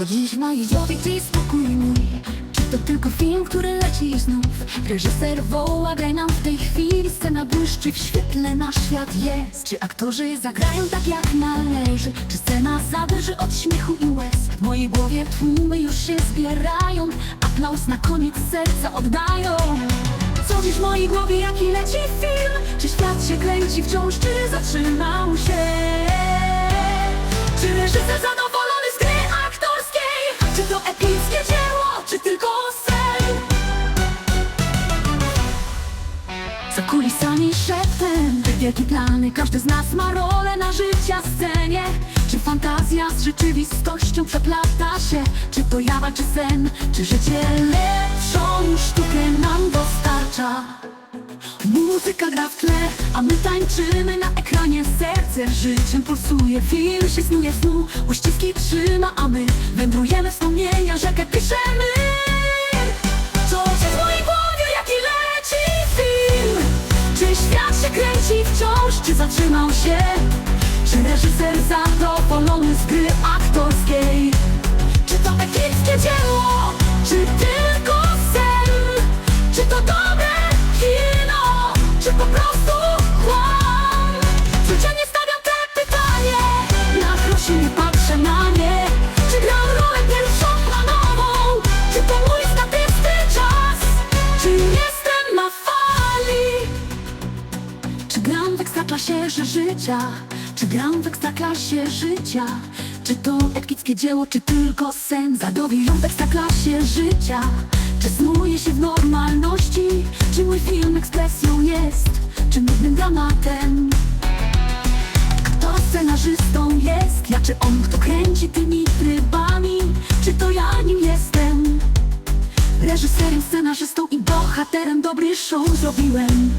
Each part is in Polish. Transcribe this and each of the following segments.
Chodzisz na idioty, gdzie jest spokój mój. Czy to tylko film, który leci i znów? Reżyser woła, graj nam w tej chwili. Scena błyszczy w świetle, nasz świat jest. Czy aktorzy zagrają tak jak należy? Czy scena zawyży od śmiechu i łez? W mojej głowie tłumy już się zbierają. Aplauz na koniec serca oddają. Co dziś w mojej głowie, jaki leci film? Czy świat się kręci wciąż, czy zatrzymał się? Czy reżyser zadowolony epickie dzieło, czy tylko sen? Za kulisami szeptem Wielkie plany, każdy z nas ma rolę na życia scenie Czy fantazja z rzeczywistością przeplata się? Czy to jawa, czy sen? Czy życie lepszą sztukę nam dostarcza? Muzyka gra w tle, a my tańczymy na ekranie. Serce życiem pulsuje, film się snuje snu. Uściski trzyma, a my wędrujemy wspomnienia, rzekę piszemy. Co się w mojej głowie, jaki leci film? Czy świat się kręci wciąż, czy zatrzymał się Czy gram w ekstraklasie życia? Czy to epickie dzieło, czy tylko sen? Zadowi ją w ekstraklasie życia Czy snuje się w normalności? Czy mój film ekspresją jest? Czy nudnym dramatem? Kto scenarzystą jest? Ja czy on, kto kręci tymi trybami? Czy to ja nim jestem? Reżyserem, scenarzystą i bohaterem dobry show zrobiłem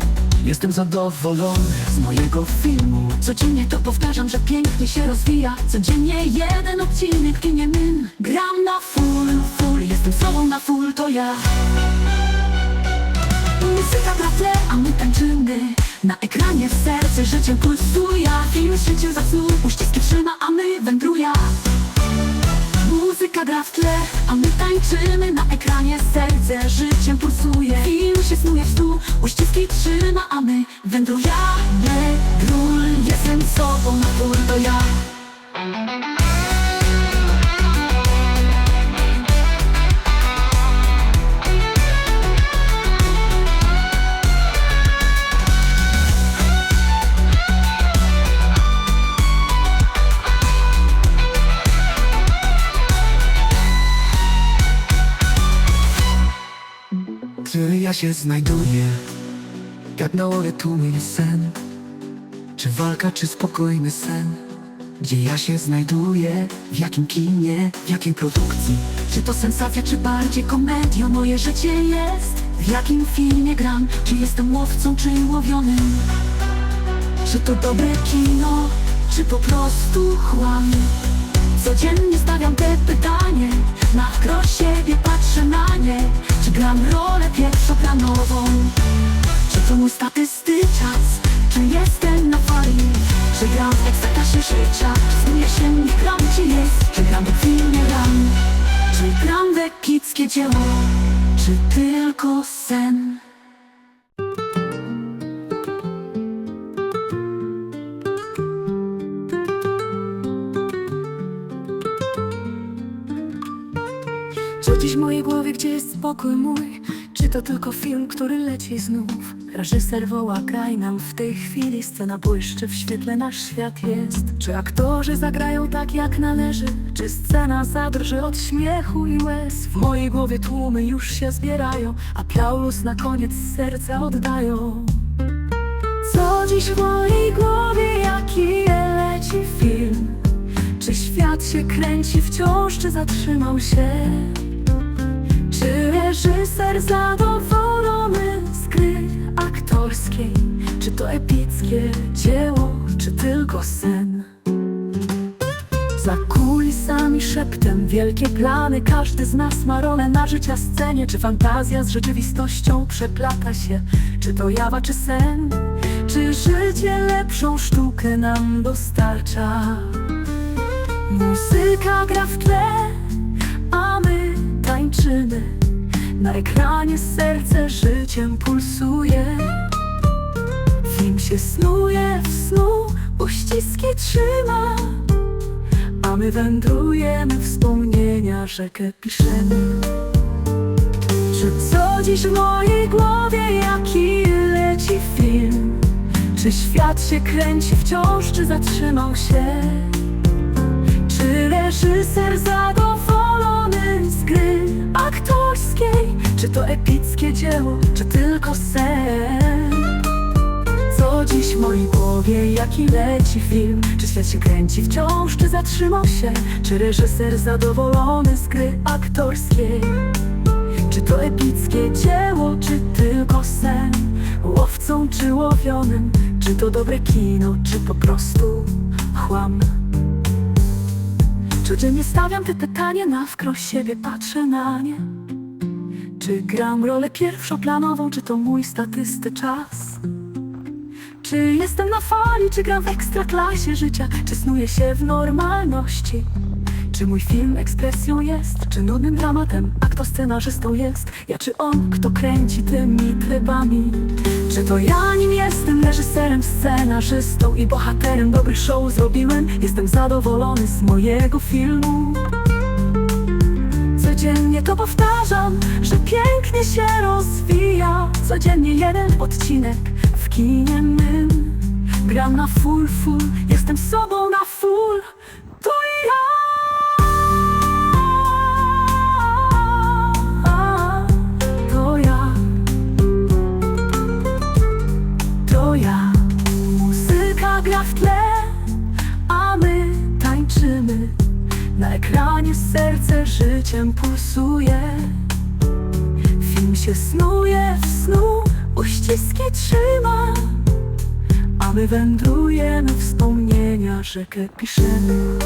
Jestem zadowolony z mojego filmu. Codziennie to powtarzam, że pięknie się rozwija. Codziennie jeden odcinek kinie mym Gram na full, full, jestem sobą na full, to ja. Muzyka na tle, a my tańczymy. Na ekranie w serce życiem pulsuje. Film życie zasnął, uściski trzyma, a my wędruje Muzyka gra w tle, a my tańczymy na ekranie Serce życiem pulsuje, film się snuje w snu Uściski trzyma, a my wędrujemy Król, jestem sobą na to ja Gdy ja się znajduję. Jak na ore tłumie sen. Czy walka, czy spokojny sen. Gdzie ja się znajduję? W jakim kinie, w jakiej produkcji? Czy to sensacja, czy bardziej komedia? Moje życie jest. W jakim filmie gram? Czy jestem łowcą, czy łowionym? Czy to dobre kino? Czy po prostu chłam? Codziennie stawiam te pytanie. Na wkroś siebie patrzę na nie Gram rolę pierwszoplanową. Czy to mój statysty czas? Czy jestem na fali? Czy gram w ekstraklasie życia dziś w mojej głowie, gdzie jest spokój mój? Czy to tylko film, który leci znów? Reżyser woła, graj nam w tej chwili Scena błyszczy, w świetle nasz świat jest Czy aktorzy zagrają tak jak należy? Czy scena zadrży od śmiechu i łez? W mojej głowie tłumy już się zbierają Aplauz na koniec serca oddają Co dziś w mojej głowie, jaki leci film? Czy świat się kręci wciąż, czy zatrzymał się? Czy reżyser zadowolony z gry aktorskiej? Czy to epickie dzieło, czy tylko sen? Za kulisami szeptem wielkie plany Każdy z nas ma rolę na życia scenie Czy fantazja z rzeczywistością przeplata się? Czy to jawa, czy sen? Czy życie lepszą sztukę nam dostarcza? Muzyka gra w tle, Na ekranie serce życiem pulsuje Film się snuje w snu, uściski trzyma A my wędrujemy wspomnienia, rzekę piszemy Czy co dziś w mojej głowie, jaki leci film? Czy świat się kręci wciąż, czy zatrzymał się? Czy reżyser zadowolony aktorskiej? Czy to epickie dzieło, czy tylko sen? Co dziś w mojej głowie, jaki leci film? Czy świat się kręci wciąż, czy zatrzymał się? Czy reżyser zadowolony z gry aktorskiej? Czy to epickie dzieło, czy tylko sen? Łowcą czy łowionym? Czy to dobre kino, czy po prostu chłam? Codziennie stawiam te pytania, na wkroś siebie patrzę na nie Czy gram rolę pierwszoplanową, czy to mój statysty czas? Czy jestem na fali, czy gram w ekstraklasie życia? Czy snuję się w normalności? Czy mój film ekspresją jest? Czy nudnym dramatem? A kto scenarzystą jest? Ja czy on, kto kręci tymi trybami? Czy to ja nim jestem reżyserem, scenarzystą i bohaterem dobrych show zrobiłem? Jestem zadowolony z mojego filmu Codziennie to powtarzam, że pięknie się rozwija Codziennie jeden odcinek w kinie mym Gram na full, full, jestem sobą się snuje w snu, uściski trzyma A my wędrujemy wspomnienia, rzekę piszemy